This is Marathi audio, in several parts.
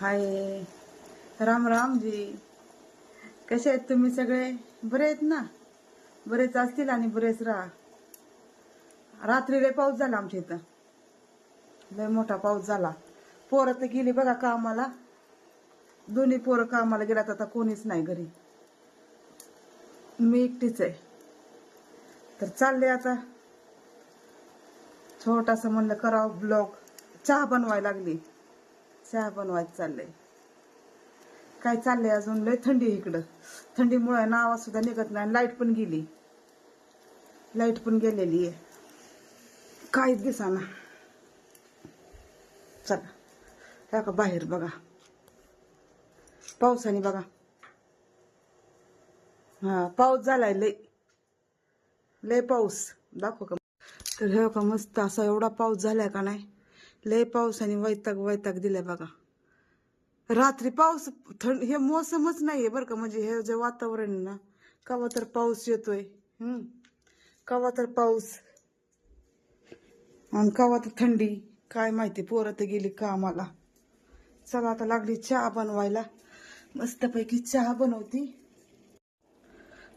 हाय. राम राम जी. कसे आहेत तुम्ही सगळे? बरे आहेत ना? बरेच असतील आणि बरेच राहा. रात्री लय पाऊस झाला आमच्या इथं. लय मोठा पाऊस झाला. पोरं तर गेली बघा कामाला. दोन्ही पोरं कामाला गेलात आता कोणीच नाही घरी. मी एकटीच आहे. तर चालले आता. छोटासा म्हणलं करावं ब्लॉग. चहा बनवायला लागली. चहा बनवायचं चाललंय. काय चाललंय अजून? लय थंडी आहे इकडं. थंडीमुळे नावा सुद्धा निघत नाही लाइट पण गेली. लाइट पण गेलेली आहे. काहीच दिसाना. चला. त्या का बाहेर बघा. पावसाने बघा. हा पाऊस झालाय लय. लय पाऊस. दाखव का? तर हे का मस्त असा एवढा पाऊस झालाय का नाही? लय पावसाने वैताग वैताग दिलाय बघा. रात्री पाऊस थंड हे मोसमच नाहीये बरं का. म्हणजे हे जे वातावरण आहे ना कवा तर पाऊस येतोय. हम्म. कवा तर पाऊस. आणि कवा तर थंडी. काय माहिती पोरं तर गेली कामाला. चला आता लागली चहा बनवायला. मस्तपैकी चहा बनवती.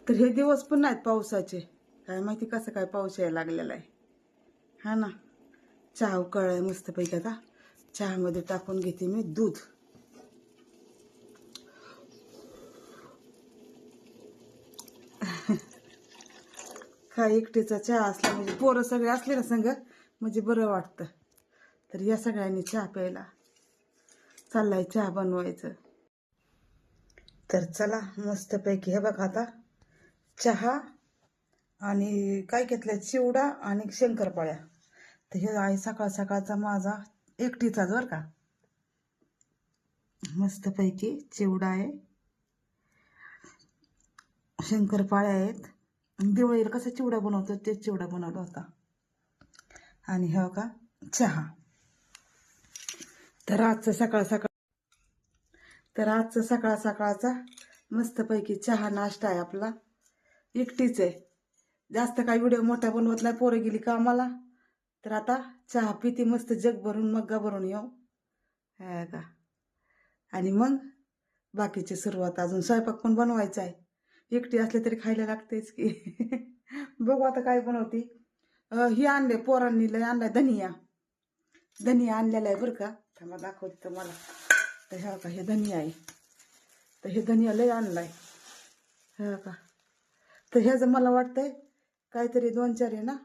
तर हे दिवस पण नाहीत पावसाचे. काय माहिती कसं काय पाऊस यायला लागलेला आहे. हा ना. चहा उकळलाय मस्तपैकी आता. चहामध्ये टाकून घेते मी दूध. काय एकटीचा चहा असला म्हणजे पोरं सगळे असले ना संग म्हणजे बरं वाटतं. तर या सगळ्यांनी चहा प्यायला. चाललाय चहा बनवायचं. तर चला मस्तपैकी हे बघा आता. चहा आणि काय घेतलं चिवडा आणि शंकरपाळ्या. तर हे आहे सकाळ सकाळचा माझा एकटीचाच बरं का? मस्तपैकी चिवडा आहे. शंकरपाळ्या आहेत. दिवाळीला कसा चिवडा बनवतो? ते चिवडा बनवला होता. आणि हो का चहा. तर आजचं सकाळ सकाळ तर आजचं सकाळ सकाळचा मस्तपैकी चहा नाश्ता आहे आपला. एकटीच आहे. जास्त काही व्हिडिओ मोठा बनवत नाही. पोरं गेली कामाला. तर आता चहा पिती मस्त जग भरून मग्गा भरून येऊ. हा का? आणि मग बाकीची सुरुवात अजून स्वयंपाक पण बनवायचा आहे. एकटी असले तरी खायला लागतेच की. बघू आता काय बनवते. ही आणले पोरांनी लय आणलाय धनिया. धनिया आणलेला आहे बरं का? थांबा दाखवते तुम्हाला. तर ह्या का हे धनिया आहे. तर हे धनिया लय आणलाय. हा का तर ह्याचं मला वाटतंय काहीतरी दोन चार आहे ना?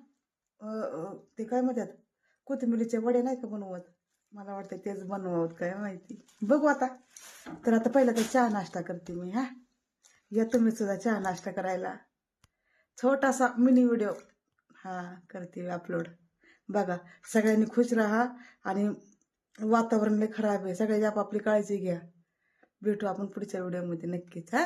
ते काय म्हणतात कोथिंबिरीचे वडे नाही का बनवत? मला वाटतं तेच बनवत काय माहिती. बघू आता. तर आता पहिला तर चहा नाश्ता करते मी हा. या तुम्ही सुद्धा चहा नाश्ता करायला. छोटासा मिनी व्हिडिओ हा करते अपलोड बघा सगळ्यांनी खुश राहा आणि वातावरण लय खराब आहे. सगळ्याची आपापली काळजी घ्या. भेटू आपण पुढच्या व्हिडिओमध्ये नक्कीच हा.